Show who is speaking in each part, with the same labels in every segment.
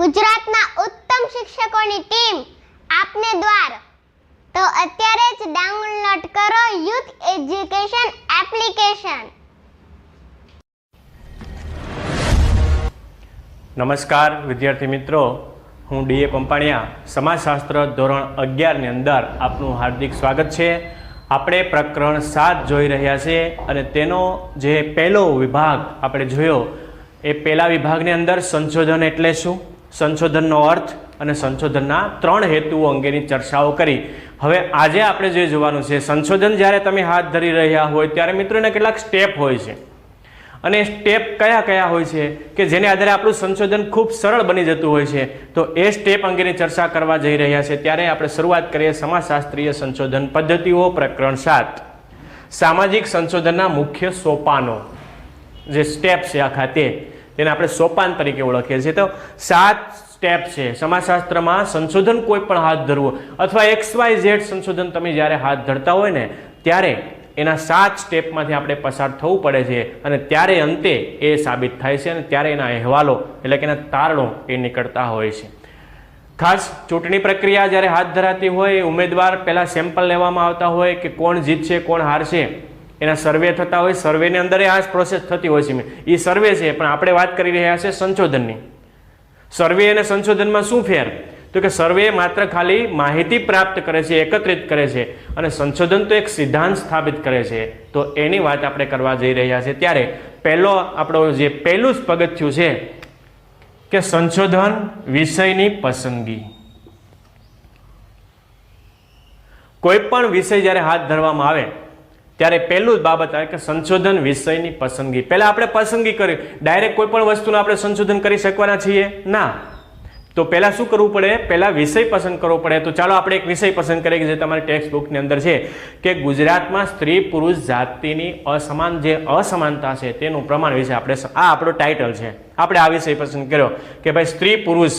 Speaker 1: ગુજરાતના ઉત્તમ શિક્ષકોની ટીમ આપને દ્વાર. તો અત્યારે જ ડાઉનલોડ કરો યુથ એજ્યુકેશન એપ્લિકેશન.
Speaker 2: નમસ્કાર, વિદ્યાર્થી મિત્રો. હું ડીએ પંપાણિયા. સમાજશાસ્ત્ર ધોરણ અગિયારની અંદર આપનું હાર્દિક સ્વાગત છે. આપણે પ્રકરણ સાત જોઈ રહ્યા છીએ અને તેનો જે પહેલો વિભાગ આપણે જોયો, એ પહેલા વિભાગની અંદર સંશોધન એટલે શું? સંશોધનનો અર્થ અને સંશોધનના ત્રણ હેતુઓ અંગેની ચર્ચાઓ કરી. હવે આજે આપણે જે જોવાનું છે, સંશોધન જ્યારે તમે હાથ ધરી રહ્યા હોય ત્યારે મિત્રોને કેટલાક સ્ટેપ હોય છે. અને સ્ટેપ કયા કયા હોય છે કે જેને આધારે આપણું સંશોધન ખૂબ સરળ બની જતું હોય છે. તો એ સ્ટેપ અંગેની ચર્ચા કરવા જઈ રહ્યા છે. ત્યારે આપણે શરૂઆત કરીએ સમાજશાસ્ત્રીય સંશોધન પદ્ધતિઓ પ્રકરણ સાત. સામાજિક સંશોધનના મુખ્ય સોપાનો. જે સ્ટેપ છે આખા તે. તેને આપણે સોપાન તરીકે ઓળખીએ છીએ. તો સાત સ્ટેપ છે. સમાજશાસ્ત્રમાં સંશોધન કોઈ પણ હાથ ધરવું અથવા એક્સ વાય ઝેડ સંશોધન તમે જ્યારે હાથ ધરતા હોય ને, ત્યારે એના સાત સ્ટેપમાંથી આપણે પસાર થવું પડે છે અને ત્યારે અંતે એ સાબિત થાય છે અને ત્યારે એના અહેવાલો એટલે કે એના તારણો એ નીકળતા હોય છે. ખાસ ચૂંટણી પ્રક્રિયા જ્યારે હાથ ધરાતી હોય, ઉમેદવાર પહેલાં સેમ્પલ લેવામાં આવતા હોય કે કોણ જીતશે, કોણ હારશે. એના સર્વે થતા હોય સર્વેની અંદર આ પ્રોસેસ થતી હોય છે. એ સર્વે છે, પણ આપણે વાત કરી રહ્યા છે સંશોધનની. સર્વે અને સંશોધનમાં શું ફેર? તો કે સર્વે માત્ર ખાલી માહિતી પ્રાપ્ત કરે છે, એકત્રિત કરે છે, અને સંશોધન તો એક સિદ્ધાંત સ્થાપિત કરે છે. તો એની વાત આપણે કરવા જઈ રહ્યા છે ત્યારે પહેલો આપણો જે પહેલું જ પગથિયું છે કે સંશોધન વિષયની પસંદગી. કોઈ પણ વિષય જ્યારે હાથ ધરવામાં આવે ત્યારે પહેલું જ બાબત આવે કે સંશોધન વિષયની પસંદગી. પહેલા આપણે પસંદગી કરી. ડાયરેક્ટ કોઈ પણ વસ્તુનું આપણે સંશોધન કરી શકવાના છીએ? ના. તો પહેલાં શું કરવું પડે? પહેલાં વિષય પસંદ કરવો પડે. તો ચાલો આપણે એક વિષય પસંદ કરીએ કે જે તમારી ટેક્સ્ટ બુકની અંદર છે, કે ગુજરાતમાં સ્ત્રી પુરુષ જાતિની અસમાન જે અસમાનતા છે તેનું પ્રમાણ વિશે આપણે આ આપણો ટાઇટલ છે. આપણે આ વિષય પસંદ કર્યો કે ભાઈ સ્ત્રી પુરુષ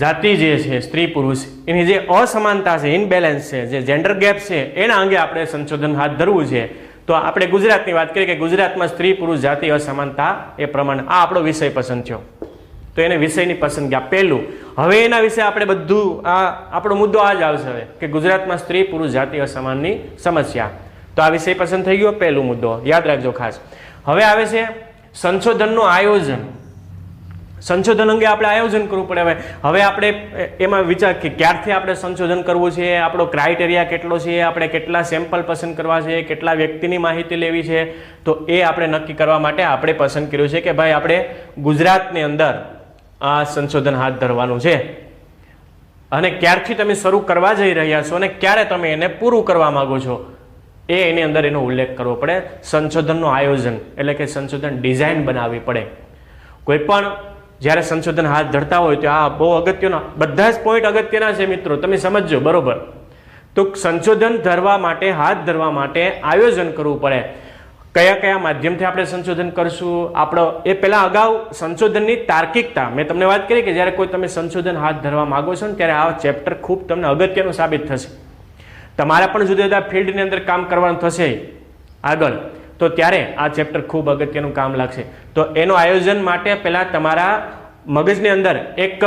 Speaker 2: જાતિ જે છે, સ્ત્રી, પુરુષ, એની જે અસમાનતા છે ઇનબેલેન્સ છે, જે જેન્ડર ગેપ છે, એના અંગે આપણે સંશોધન હાથ ધરવું છે. તો આપણે ગુજરાતની વાત કરીએ કે ગુજરાતમાં સ્ત્રી, પુરુષ, જાતિ અસમાનતા એ પ્રમાણે આ આપણો વિષય પસંદ થયો. તો એને વિષયની પસંદગી આ પહેલું. હવે એના વિશે આપણે બધું આ આપણો મુદ્દો આ જ આવશે હવે, કે ગુજરાતમાં સ્ત્રી, પુરુષ, જાતિ અસમાનની સમસ્યા. તો આ વિષય પસંદ થઈ ગયો, પહેલો મુદ્દો. યાદ રાખજો ખાસ. હવે આવે છે સંશોધનનું આયોજન. સંશોધન અંગે આપણે આયોજન કરવું પડે હવે. હવે આપણે એમાં વિચાર કે ક્યારથી આપણે સંશોધન કરવું છે? આપણો ક્રાઇટેરિયા કેટલો છે? આપણે કેટલા સેમ્પલ પસંદ કરવા છે? કેટલા વ્યક્તિની માહિતી લેવી છે? તો એ આપણે નક્કી કરવા માટે આપણે પસંદ કર્યું છે કે ભાઈ આપણે ગુજરાતની અંદર આ સંશોધન હાથ ધરવાનું છે. અને ક્યારથી તમે શરૂ કરવા જઈ રહ્યા છો અને ક્યારે તમે એને પૂરું કરવા માંગો છો? એ એની અંદર એનો ઉલ્લેખ કરવો પડે. સંશોધનનું આયોજન એટલે કે સંશોધન ડિઝાઇન બનાવવી પડે. કોઈ પણ જ્યારે સંશોધન હાથ ધરતા હોય તો આ બહુ અગત્યના બધા જ પોઈન્ટ અગત્યના છે મિત્રો, તમે સમજજો, બરોબર? તો સંશોધન ધરવા માટે, હાથ ધરવા માટે આયોજન કરવું પડે. કયા કયા માધ્યમથી આપણે સંશોધન કરશું? આપણો એ પહેલાં અગાઉ સંશોધનની તાર્કિકતા. મેં તમને વાત કરી કે જ્યારે કોઈ તમે સંશોધન હાથ ધરવા માગો છો ને, ત્યારે આ ચેપ્ટર ખૂબ તમને અગત્યનું સાબિત થશે. તમારે પણ જુદા જુદા ફિલ્ડની અંદર કામ કરવાનું થશે. આગળ. તો ત્યારે આ ચેપ્ટર ખૂબ અગત્યનું કામ લાગશે. તો એનું આયોજન માટે પહેલાં તમારા મગજની અંદર એક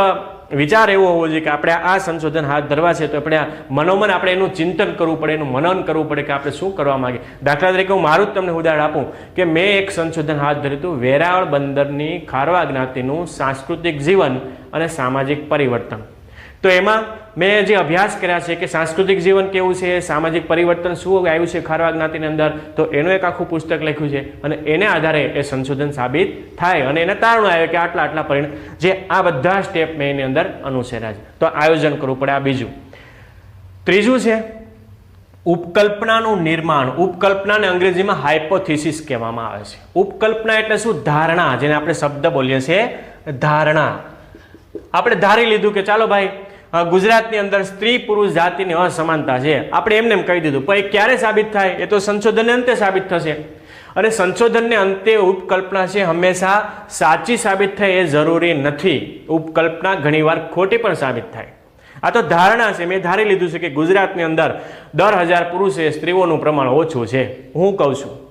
Speaker 2: વિચાર એવો હોવો જોઈએ કે આપણે આ સંશોધન હાથ ધરવા છે તો આપણે મનોમન આપણે એનું ચિંતન કરવું પડે, એનું મનન કરવું પડે કે આપણે શું કરવા માંગીએ. દાખલા તરીકે હું મારું જ તમને ઉદાહરણ આપું કે મેં એક સંશોધન હાથ ધર્યું હતું વેરાવળ બંદરની ખારવા જ્ઞાતિનું સાંસ્કૃતિક જીવન અને સામાજિક પરિવર્તન. તો એમાં મેં જે અભ્યાસ કર્યા છે કે સાંસ્કૃતિક જીવન કેવું છે, સામાજિક પરિવર્તન શું આવ્યું છે ખારવા જ્ઞાતિની અંદર, તો એનું એક આખું પુસ્તક લખ્યું છે અને એને આધારે એ સંશોધન સાબિત થાય અને એને તારણું આવે કે આટલા આટલા પરિણામ જે આ બધા સ્ટેપ મેં એની અંદર અનુસર્યા છે. તો આયોજન કરવું પડે આ બીજું. ત્રીજું છે, ઉપકલ્પનાનું નિર્માણ. ઉપકલ્પનાને અંગ્રેજીમાં હાઇપોથિસિસ કહેવામાં આવે છે. ઉપકલ્પના એટલે શું? ધારણા, જેને આપણે શબ્દ બોલીએ છીએ ધારણા. આપણે ધારી લીધું કે ચાલો ભાઈ ગુજરાતની અંદર સ્ત્રી પુરુષ જાતિની અસમાનતા છે. આપણે એમને એમ કહી દીધું, પણ એ ક્યારે સાબિત થાય? એ તો સંશોધનને અંતે સાબિત થશે. અને સંશોધનને અંતે ઉપકલ્પના છે, હંમેશા સાચી સાબિત થાય એ જરૂરી નથી. ઉપકલ્પના ઘણીવાર ખોટી પણ સાબિત થાય. આ તો ધારણા છે, મેં ધારી લીધું છે કે ગુજરાતની અંદર દર હજાર પુરુષે સ્ત્રીઓનું પ્રમાણ ઓછું છે. હું કહું છું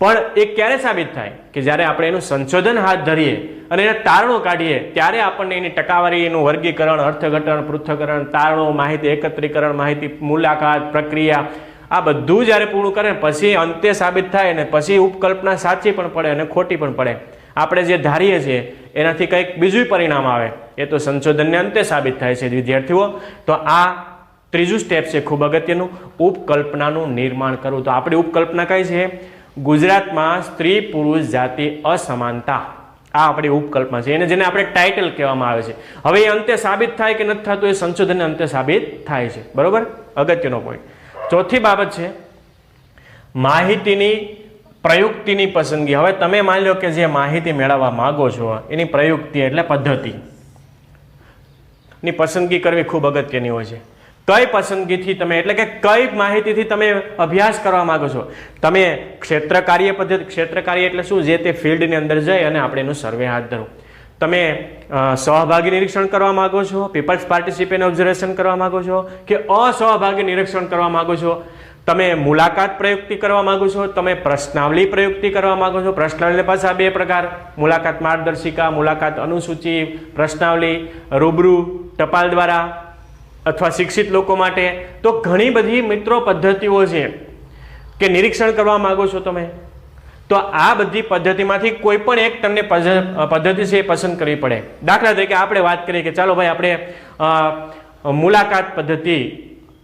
Speaker 2: પણ એ ક્યારે સાબિત થાય? કે જ્યારે આપણે એનું સંશોધન હાથ ધરીએ અને એના તારણો કાઢીએ, ત્યારે આપણને એની ટકાવારી, એનું વર્ગીકરણ, અર્થઘટન, પૃથ્થકરણ, તારણો, માહિતી એકત્રીકરણ, માહિતી મુલાકાત, પ્રક્રિયા, આ બધું જ્યારે પૂરું કરે, પછી અંતે સાબિત થાય ને પછી ઉપકલ્પના સાચી પણ પડે અને ખોટી પણ પડે. આપણે જે ધારીએ છીએ, એનાથી કંઈક બીજું પરિણામ આવે. એ તો સંશોધનને અંતે સાબિત થાય છે, વિદ્યાર્થીઓ. તો આ ત્રીજું સ્ટેપ છે ખૂબ અગત્યનું, ઉપકલ્પનાનું નિર્માણ કરવું. તો આપણી ઉપકલ્પના કઈ છે? ગુજરાતમાં સ્ત્રી, પુરુષ, જાતિ અસમાનતા. આ આપણી ઉપકલ્પના છે. એને જેને આપણે ટાઇટલ કહેવામાં આવે છે. હવે એ અંતે સાબિત થાય કે નથી થતું, એ સંશોધનને અંતે સાબિત થાય છે. બરોબર? અગત્યનો પોઈન્ટ ચોથી બાબત છે, માહિતીની પ્રયુક્તિની પસંદગી. હવે તમે માની લો કે જે માહિતી મેળવવા માંગો છો, એની પ્રયુક્તિ એટલે પદ્ધતિ. ની પસંદગી કરવી ખૂબ અગત્યની હોય છે. કઈ પસંદગીથી તમે, એટલે કે કઈ માહિતીથી તમે અભ્યાસ કરવા માંગો છો? તમે ક્ષેત્ર કાર્ય પદ્ધતિ ક્ષેત્ર કાર્ય એટલે શું? જે તે ફિલ્ડની અંદર જઈ અને આપણે એનું સર્વે હાથ ધરો. તમે સહભાગી નિરીક્ષણ કરવા માંગો છો? પીપલ્સ પાર્ટિસિપેન્ટ ઓબ્ઝર્વેશન કરવા માંગો છો? કે અસહભાગી નિરીક્ષણ કરવા માંગો છો? તમે મુલાકાત પ્રયુક્તિ કરવા માંગો છો? તમે પ્રશ્નાવલી પ્રયુક્તિ કરવા માંગો છો? પ્રશ્નાવલી પાછા બે પ્રકાર. મુલાકાત માર્ગદર્શિકા, મુલાકાત અનુસૂચિ, પ્રશ્નાવલી, રૂબરૂ, ટપાલ દ્વારા અથવા શિક્ષિત લોકો માટે, તો ઘણી બધી મિત્રો પદ્ધતિઓ છે કે નિરીક્ષણ કરવા માંગો છો તમે. તો આ બધી પદ્ધતિમાંથી કોઈ પણ એક તમને પદ્ધતિ છે એ પસંદ કરવી પડે. દાખલા તરીકે આપણે વાત કરીએ કે ચાલો ભાઈ, આપણે મુલાકાત પદ્ધતિ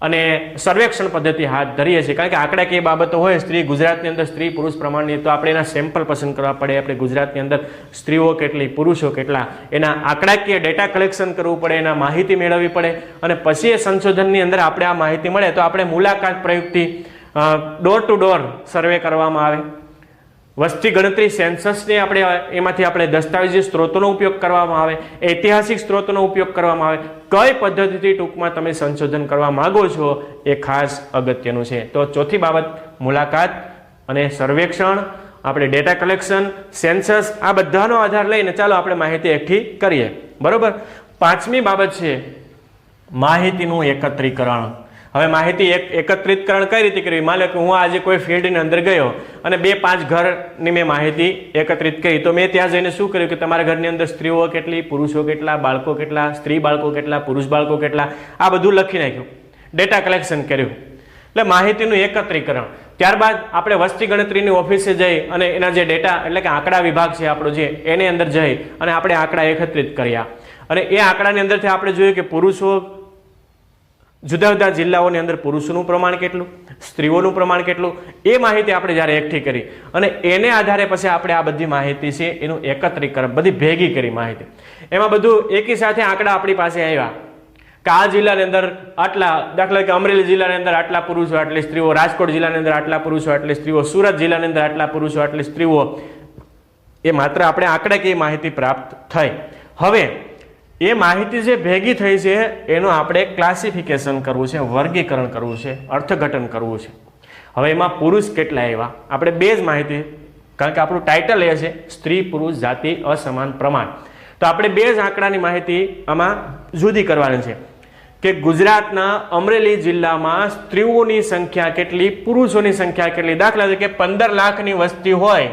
Speaker 2: અને સર્વેક્ષણ પદ્ધતિ હાથ ધરીએ છીએ. કારણ કે આંકડાકીય બાબતો હોય, સ્ત્રી ગુજરાતની અંદર સ્ત્રી પુરુષ પ્રમાણની, તો આપણે એના સેમ્પલ પસંદ કરવા પડે. આપણે ગુજરાતની અંદર સ્ત્રીઓ કેટલી, પુરુષો કેટલા, એના આંકડાકીય ડેટા કલેક્શન કરવું પડે, એના માહિતી મેળવવી પડે. અને પછી એ સંશોધનની અંદર આપણે આ માહિતી મળે, તો આપણે મુલાકાત પ્રયુક્તિ ડોર ટુ ડોર સર્વે કરવામાં આવે. વસ્તી ગણતરી સેન્સસને આપણે, એમાંથી આપણે દસ્તાવેજી સ્ત્રોતોનો ઉપયોગ કરવામાં આવે, ઐતિહાસિક સ્ત્રોતોનો ઉપયોગ કરવામાં આવે, કઈ પદ્ધતિથી ટૂંકમાં તમે સંશોધન કરવા માંગો છો એ ખાસ અગત્યનું છે. તો ચોથી બાબત, મુલાકાત અને સર્વેક્ષણ, આપણે ડેટા કલેક્શન, સેન્સસ, આ બધાનો આધાર લઈને ચાલો આપણે માહિતી એકઠી કરીએ. બરોબર? પાંચમી બાબત છે, માહિતીનું એકત્રીકરણ. હવે માહિતી એક એકત્રિતકરણ કઈ રીતે કરવી માની કે હું આજે કોઈ ફિલ્ડની અંદર ગયો અને બે પાંચ ઘરની મેં માહિતી એકત્રિત કરી. તો મેં ત્યાં જઈને શું કર્યું કે તમારા ઘરની અંદર સ્ત્રીઓ કેટલી, પુરુષો કેટલા, બાળકો કેટલા, સ્ત્રી બાળકો કેટલા, પુરુષ બાળકો કેટલા, આ બધું લખી નાખ્યું. ડેટા કલેક્શન કર્યું. એટલે માહિતીનું એકત્રીકરણ. ત્યારબાદ આપણે વસ્તી ગણતરીની ઓફિસે જઈ અને એના જે ડેટા એટલે કે આંકડા વિભાગ છે આપણો જે, એની અંદર જઈ અને આપણે આંકડા એકત્રિત કર્યા. અને એ આંકડાની અંદરથી આપણે જોયું કે પુરુષો જુદા જુદા જિલ્લાઓની અંદર પુરુષોનું પ્રમાણ કેટલું, સ્ત્રીઓનું પ્રમાણ કેટલું, એ માહિતી આપણે જ્યારે એકઠી કરી અને એને આધારે પછી આપણે આ બધી માહિતી છે એનું એકત્રીકરણ, બધી ભેગી કરી માહિતી. એમાં બધું એકી સાથે આંકડા આપણી પાસે આવ્યા. કે આ જિલ્લાની અંદર આટલા, દાખલા કે અમરેલી જિલ્લાની અંદર આટલા પુરુષો આટલી સ્ત્રીઓ, રાજકોટ જિલ્લાની અંદર આટલા પુરુષો આટલી સ્ત્રીઓ, સુરત જિલ્લાની અંદર આટલા પુરુષો આટલી સ્ત્રીઓ. એ માત્ર આપણે આંકડાકીય માહિતી પ્રાપ્ત થઈ. હવે એ માહિતી જે ભેગી થઈ છે, એનું આપણે ક્લાસિફિકેશન કરવું છે, વર્ગીકરણ કરવું છે, અર્થઘટન કરવું છે. હવે એમાં પુરુષ કેટલા આવ્યા? આપણે બે જ માહિતી, કારણ કે આપણું ટાઇટલ એ છે, સ્ત્રી, પુરુષ, જાતિ, અસમાન, પ્રમાણ. તો આપણે બે જ આંકડાની માહિતી આમાં જુદી કરવાની છે. કે ગુજરાતના અમરેલી જિલ્લામાં સ્ત્રીઓની સંખ્યા કેટલી, પુરુષોની સંખ્યા કેટલી? દાખલા તરીકે પંદર લાખની વસ્તી હોય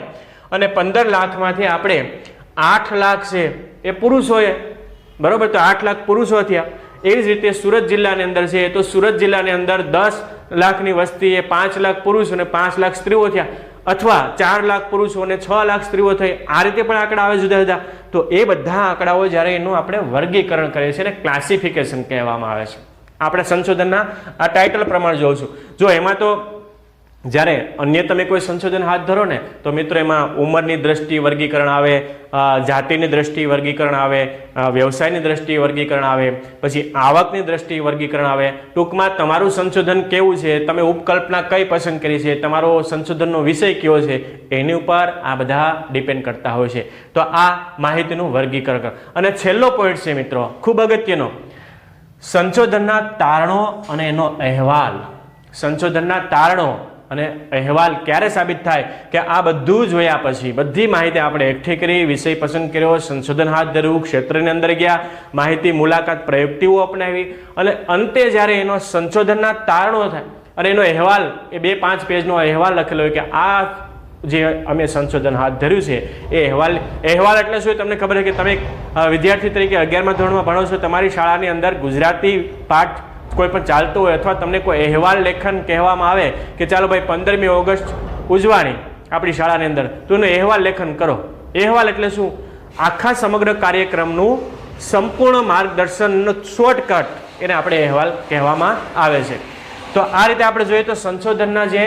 Speaker 2: અને પંદર લાખમાંથી આપણે આઠ લાખ છે, એ પુરુષોએ બરોબર? તો આઠ લાખ પુરુષો થયા. એવી જ રીતે સુરત જિલ્લાની અંદર છે, તો સુરત જિલ્લાની અંદર દસ લાખની વસ્તી એ પાંચ લાખ પુરુષ અને પાંચ લાખ સ્ત્રીઓ થયા. અથવા ચાર લાખ પુરુષો અને છ લાખ સ્ત્રીઓ થઈ. આ રીતે પણ આંકડા આવે જુદા જુદા. તો એ બધા આંકડાઓ જ્યારે એનું આપણે વર્ગીકરણ કરીએ છીએ અને ક્લાસિફિકેશન કહેવામાં આવે છે. આપણે સંશોધનના આ ટાઇટલ પ્રમાણે જોઉં છું. જો એમાં તો જ્યારે અન્ય તમે કોઈ સંશોધન હાથ ધરો ને, તો મિત્રો એમાં ઉંમરની દ્રષ્ટિ વર્ગીકરણ આવે જાતિની દ્રષ્ટિ વર્ગીકરણ આવે વ્યવસાયની દ્રષ્ટિ વર્ગીકરણ આવે, પછી આવકની દ્રષ્ટિ વર્ગીકરણ આવે. ટૂંકમાં તમારું સંશોધન કેવું છે, તમે ઉપકલ્પના કઈ પસંદ કરી છે, તમારો સંશોધનનો વિષય કયો છે, એની ઉપર આ બધા ડિપેન્ડ કરતા હોય છે. તો આ માહિતીનું વર્ગીકરણ. અને છેલ્લો પોઈન્ટ છે મિત્રો, ખૂબ અગત્યનો. સંશોધનના તારણો અને એનો અહેવાલ. સંશોધનના તારણો અને અહેવાલ ક્યારે સાબિત થાય કે આ બધું જોયા પછી બધી માહિતી આપણે એકઠી કરી, વિષય પસંદ કર્યો, સંશોધન હાથ ધરવું ક્ષેત્રની અંદર ગયા, માહિતી, મુલાકાત, પ્રયુક્તિઓ અપનાવી અને અંતે જ્યારે એનો સંશોધનના તારણો થાય અને એનો અહેવાલ, એ બે પાંચ પેજનો અહેવાલ લખેલો હોય કે આ જે અમે સંશોધન હાથ ધર્યું છે, એ અહેવાલ અહેવાલ એટલે શું તમને ખબર છે કે તમે વિદ્યાર્થી તરીકે અગિયારમા ધોરણમાં ભણો છો, તમારી શાળાની અંદર ગુજરાતી પાઠ કોઈ પણ ચાલતું હોય અથવા તમને કોઈ અહેવાલ લેખન કહેવામાં આવે કે ચાલો ભાઈ પંદરમી ઓગસ્ટ ઉજવાણી આપણી શાળાની અંદર, તો એનું અહેવાલ લેખન કરો. અહેવાલ એટલે શું? આખા સમગ્ર કાર્યક્રમનું સંપૂર્ણ માર્ગદર્શનનો શોર્ટકટ એને આપણે અહેવાલ કહેવામાં આવે છે. તો આ રીતે આપણે જોઈએ તો સંશોધનના જે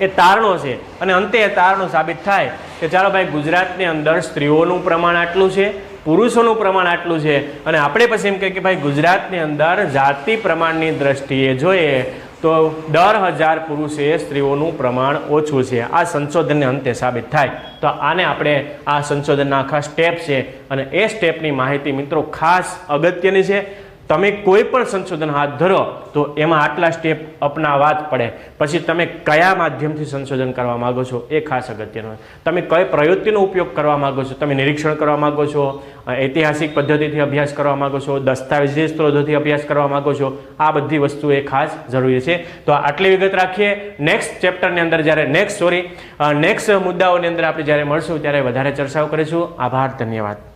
Speaker 2: એ તારણો છે, અને અંતે એ તારણો સાબિત થાય કે ચાલો ભાઈ ગુજરાતની અંદર સ્ત્રીઓનું પ્રમાણ આટલું છે પુરુષોનું પ્રમાણ આટલું છે. અને આપણે પછી એમ કહીએ કે ભાઈ ગુજરાતની અંદર જાતિ પ્રમાણની દ્રષ્ટિએ જોઈએ તો દર હજાર પુરુષે સ્ત્રીઓનું પ્રમાણ ઓછું છે. આ સંશોધનને અંતે સાબિત થાય. તો આને આપણે આ સંશોધનના આખા સ્ટેપ છે. અને એ સ્ટેપની માહિતી મિત્રો ખાસ અગત્યની છે. તમે કોઈ પણ સંશોધન હાથ ધરો, તો એમાં આટલા સ્ટેપ અપનાવવા જ પડે. પછી તમે કયા માધ્યમથી સંશોધન કરવા માગો છો એ ખાસ અગત્યનું તમે કઈ પ્રવૃત્તિનો ઉપયોગ કરવા માગો છો? તમે નિરીક્ષણ કરવા માગો છો? ઐતિહાસિક પદ્ધતિથી અભ્યાસ કરવા માગો છો? દસ્તાવેજી સ્ત્રોતોથી અભ્યાસ કરવા માગો છો? આ બધી વસ્તુ એ ખાસ જરૂરી છે. તો આટલી વિગત રાખીએ. નેક્સ્ટ ચેપ્ટરની અંદર જ્યારે નેક્સ્ટ સોરી નેક્સ્ટ મુદ્દાઓની અંદર આપણે જ્યારે મળશું, ત્યારે વધારે ચર્ચાઓ કરીશું. આભાર, ધન્યવાદ.